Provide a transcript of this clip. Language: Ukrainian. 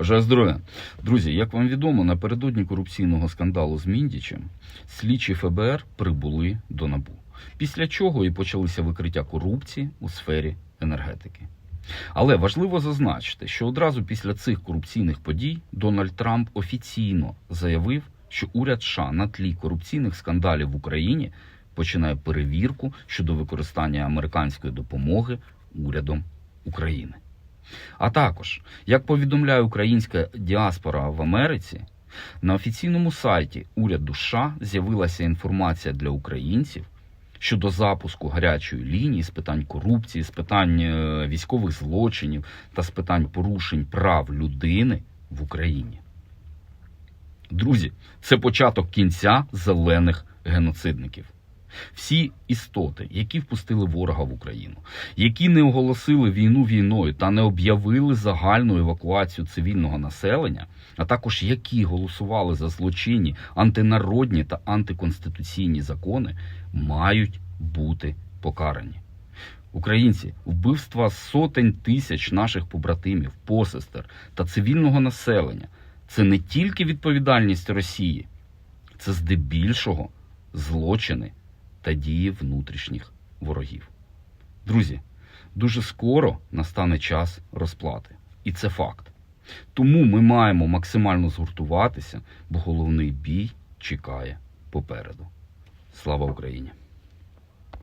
Бажаю здоров'я. Друзі, як вам відомо, напередодні корупційного скандалу з Міндічем слідчі ФБР прибули до НАБУ. Після чого і почалися викриття корупції у сфері енергетики. Але важливо зазначити, що одразу після цих корупційних подій Дональд Трамп офіційно заявив, що уряд США на тлі корупційних скандалів в Україні починає перевірку щодо використання американської допомоги урядом України. А також, як повідомляє українська діаспора в Америці, на офіційному сайті уряду США з'явилася інформація для українців щодо запуску гарячої лінії з питань корупції, з питань е, військових злочинів та з питань порушень прав людини в Україні. Друзі, це початок кінця зелених геноцидників. Всі істоти, які впустили ворога в Україну, які не оголосили війну війною та не об'явили загальну евакуацію цивільного населення, а також які голосували за злочинні антинародні та антиконституційні закони, мають бути покарані. Українці, вбивства сотень тисяч наших побратимів, посестер та цивільного населення це не тільки відповідальність Росії, це здебільшого злочини та дії внутрішніх ворогів. Друзі, дуже скоро настане час розплати. І це факт. Тому ми маємо максимально згуртуватися, бо головний бій чекає попереду. Слава Україні!